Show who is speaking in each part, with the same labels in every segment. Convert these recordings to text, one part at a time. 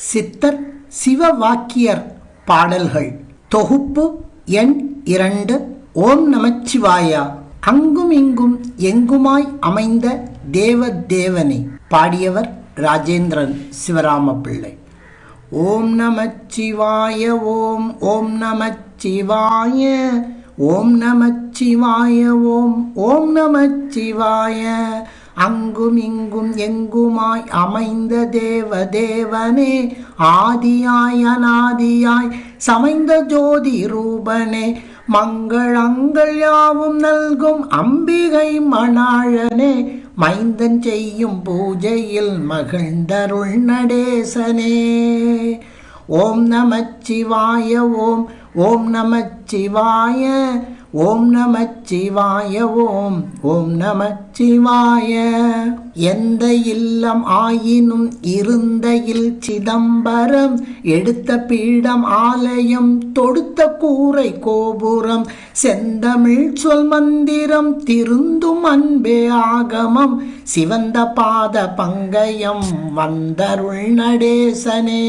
Speaker 1: சித்தர் சிவவாக்கியர் பாடல்கள். தொகுப்பு எண் இரண்டு. ஓம் நமச்சிவாயா. அங்கும் இங்கும் எங்குமாய் அமைந்த தேவ தேவனே பாடியவர் ராஜேந்திரன் சிவராம பிள்ளை ஓம் நமச்சிவாய ஓம் ஓம் நமச்சிவாய. ஓம் நமச்சிவாய ஓம் ஓம் நமச்சிவாய. அங்கும் இங்கும் எங்குமாய் அமைந்த தேவ தேவனே ஆதியாய் அநாதியாய் சமைந்த ஜோதி ரூபனே மங்களங்கள் யாவும் நல்கும் அம்பிகை மணாழனே மைந்தன் செய்யும் பூஜையில் மகிழ்ந்தருள் நடேசனே. ஓம் நமச்சிவாய ஓம் ஓம் நமச்சிவாய ஓம் நம சிவாய ஓம். ஓம் நம சிவாய. எந்த இல்லம் ஆயினும் இருந்த இல் சிதம்பரம் எடுத்த பீடம் ஆலயம் தொடுத்த கூரை கோபுரம் செந்தமிழ் சொல் மந்திரம் திருந்தும் அன்பே ஆகமம் சிவந்த பாத பங்கயம் வந்தருள் நடேசனே.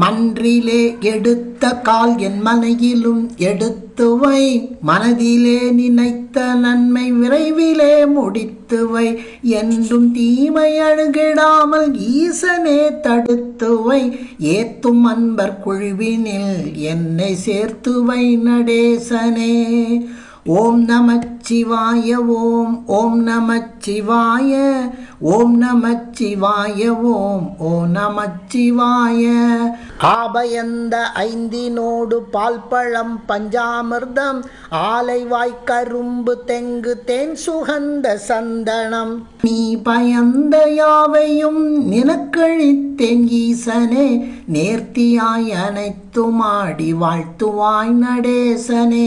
Speaker 1: மன்றிலே எடுத்த கால் என் மனையிலும் எடுத்துவை. மனதிலே நினைத்த நன்மை விரைவிலே முடித்துவை. என்றும் தீமை அழுகிடாமல் ஈசனே தடுத்துவை. ஏத்தும் அன்பர் குழுவினில் என்னை சேர்த்துவை நடேசனே. ஓம் நமச்சிவாய ஓம் ஓம் நமச்சிவாய ஓம் நமச்சிவாய ஓம் ஓம் நமச்சிவாய. ஆபயந்த ஐந்தினோடு பால் பழம் பஞ்சாமிர்தம் ஆலைவாய் கரும்பு தெங்கு தேன் சுகந்த சந்தனம். நீ பயந்த யாவையும் நினக்கழித்தேன் ஈசனே நேர்த்தியாய் அனைத்துமாடி வாழ்த்துவாய் நடேசனே.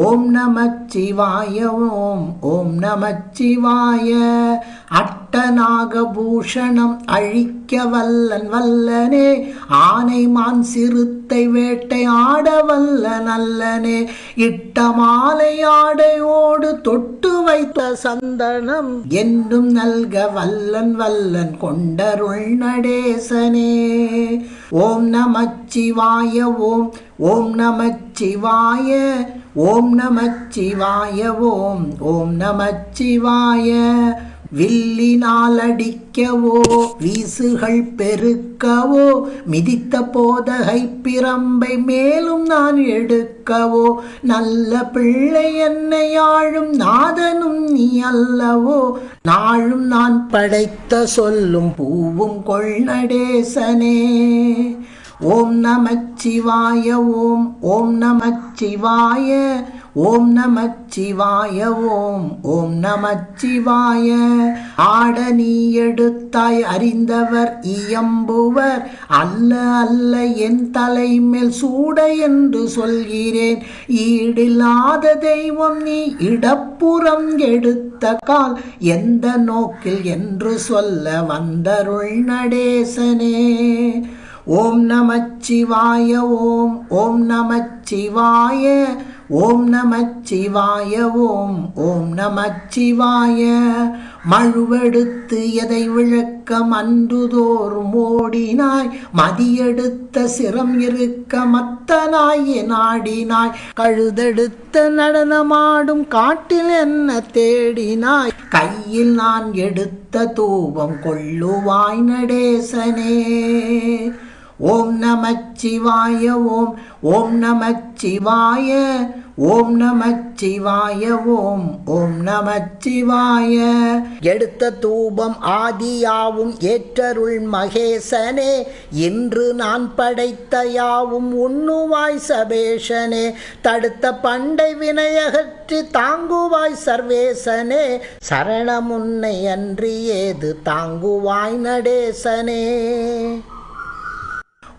Speaker 1: ஓம் நமச்சிவாய ஓம் ஓம் நமச்சிவாய. அட்டநாகபூஷணம் அழிக்க வல்லன் வல்லனே ஆனை மான் சிறுத்தை வேட்டை ஆட வல்ல நல்லனே இட்ட மாலை ஆடையோடு தொட்டு வைத்த சந்தனம் என்னும் நல்க வல்லன் வல்லன் கொண்டருள் நடேசனே. ஓம் நமச்சிவாய ஓம் ஓம் நமச்சிவாய ஓம் நமச்சிவாய ஓம் ஓம் நமச்சிவாய. வில்லினால் அடிக்கவோ வீசுகள் பெருக்கவோ மிதித்த போதகை பிரம்பை மேலும் நான் எடுக்கவோ நல்ல பிள்ளை என்னை ஆழும் நாதனும் நீ அல்லவோ நாளும் நான் படைத்த சொல்லும் பூவும் கொள்நடேசனே. ஓம் நமச்சிவாய ஓம் ஓம் நமச்சிவாய ஓம் நமச்சிவாய ஓம் ஓம் நமச்சிவாய. ஆட நீ எடுத்தாய் அறிந்தவர் இயம்புவர். அல்ல அல்ல என் தலைமேல் சூட என்று சொல்கிறேன். ஈடில்லாத தெய்வம் நீ இடப்புறம் எடுத்த கால். எந்த நோக்கில் என்று சொல்ல வந்தருள் நடேசனே. ஓம் நமச்சிவாய ஓம் ஓம் நமச்சிவாய ஓம் நமச்சிவாய ஓம் ஓம் நமச்சிவாய. மழுவெடுத்து எதை விளக்க அன்றுதோறும் ஓடினாய் மதியெடுத்த சிரம் இருக்க மத்தனாய் நாடினாய் கழுதெடுத்த நடனமாடும் காட்டில் என்ன தேடினாய். கையில் நான் எடுத்த தூபம் கொள்ளுவாய் நடேசனே. ஓம் நமச்சிவாய ஓம் ஓம் நமச்சிவாய ஓம் நமச்சிவாய ஓம் ஓம் நமச்சிவாய. எடுத்த தூபம் ஆதியாவும் ஏற்றருள் மகேசனே இன்று நான் படைத்த யாவும் உண்ணுவாய் சபேஷனே தடுத்த பண்டை வினையகற்றி தாங்குவாய் சர்வேசனே சரணமுன்னை அன்றி ஏது தாங்குவாய் நடேசனே.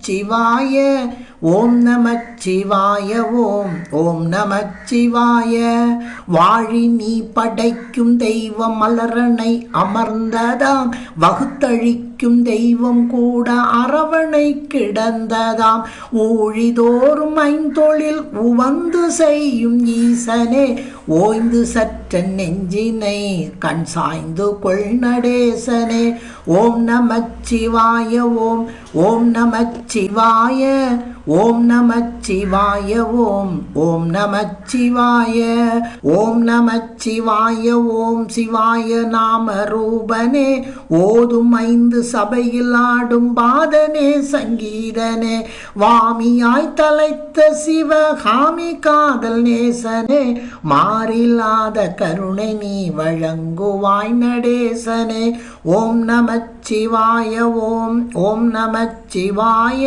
Speaker 1: நமச்சிவாய. ஓம் நமச்சிவாய ஓம். ஓம் நமச்சிவாய. வாழி நீ படைக்கும் தெய்வம் மலரனை அமர்ந்ததாம். வகுத்தழிக்கும் தெய்வம் கூட அரவணை கிடந்ததாம். ஊழிதோறும் ஐந்தொழில் உவந்து செய்யும் ஈசனே ஓய்ந்து சற்ற நெஞ்சினை கண் சாய்ந்து கொள் நடேசனே. ஓம் நமச்சிவாய ஓம். ஓம் நமச்சி நமச்சிவாய ஓம் நமச்சிவாய ஓம் ஓம் நமச்சிவாய ஓம் நமச்சிவாய ஓம் சிவாய நாம ரூபனே ஓதும் ஐந்து சபையில் ஆடும் பாதனே சங்கீதனே வாமியாய் தலைத்த சிவ காமி காதல் நேசனே மாறில்லாத கருணை நீ வழங்குவாய் நடேசனே. ஓம் நமச்சிவாய ஓம் ஓம் நமச்சிவாய